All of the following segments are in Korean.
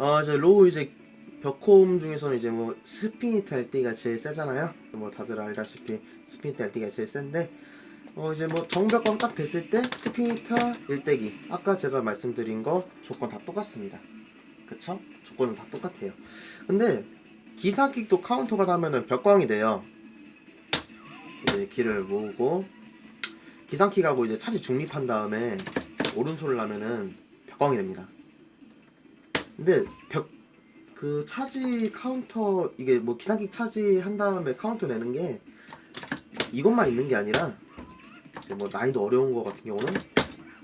어 이제 로우 이제 벽홈 중에서는 이제 뭐 스피니트 RD가 제일 세잖아요. 뭐 다들 알다시피 스피니트 RD가 제일 센데 어 이제 뭐 정벽광 딱 됐을 때 스피니터 일대기 아까 제가 말씀드린 거 조건 다 똑같습니다. 그쵸? 조건은 다 똑같아요. 근데 기사킥도 카운터가 나면은 벽광이 돼요. 이제 길을 모으고 기상킥하고 이제 차지 중립한 다음에 오른손을 하면은 벽광이 됩니다. 근데 벽 그 차지 카운터 이게 뭐 기상킥 차지 한 다음에 카운터 내는 게 이것만 있는 게 아니라 이제 뭐 난이도 어려운 거 같은 경우는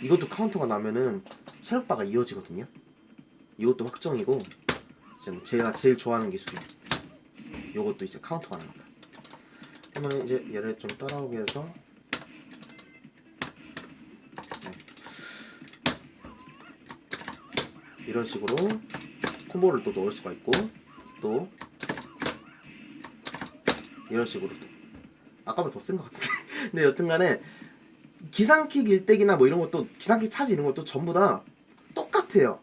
이것도 카운터가 나면은 체력바가 이어지거든요. 이것도 확정이고 이제 뭐 제가 제일 좋아하는 기술이에요. 이것도 이제 카운터가 납니다. 그러면 이제 얘를 좀 따라오게 해서 이런 식으로 콤보를 또 넣을 수가 있고 또 이런 식으로 또. 아까보다 더 쓴 것 같은데. 근데 여튼간에 기상킥 일대기나 뭐 이런 것도 기상킥 차지 이런 것도 전부 다 똑같아요.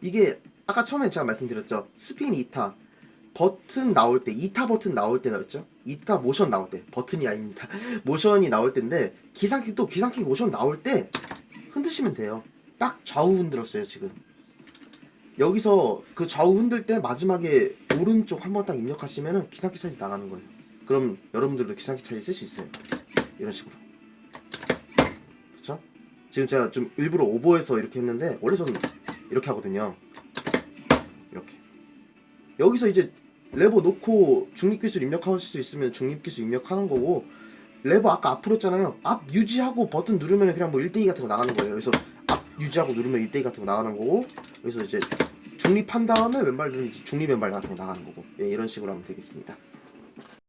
이게 아까 처음에 제가 말씀드렸죠. 스핀 2타. 버튼 나올 때 2타 버튼 나올 때 나왔죠? 2타 모션 나올 때. 버튼이 아닙니다. 모션이 나올 때인데 기상킥도 기상킥 모션 나올 때 흔드시면 돼요. 딱 좌우 흔들었어요 지금 여기서 그 좌우 흔들 때 마지막에 오른쪽 한 번 딱 입력하시면은 기상킥 차지 나가는 거예요. 그럼 여러분들도 기상킥 차지 쓸 수 있어요. 이런 식으로. 그렇죠? 지금 제가 좀 일부러 오버해서 이렇게 했는데 원래 저는 이렇게 하거든요. 이렇게. 여기서 이제 레버 놓고 중립기술 입력할 수 있으면 중립기술 입력하는 거고 레버 아까 앞으로 했잖아요. 앞 유지하고 버튼 누르면 그냥 뭐 1대2 같은 거 나가는 거예요. 그래서 앞 유지하고 누르면 1대2 같은 거 나가는 거고 여기서 이제 중립한 다음에 왼발 이제 중립 왼발 같은 거 나가는 거고 예, 이런 식으로 하면 되겠습니다.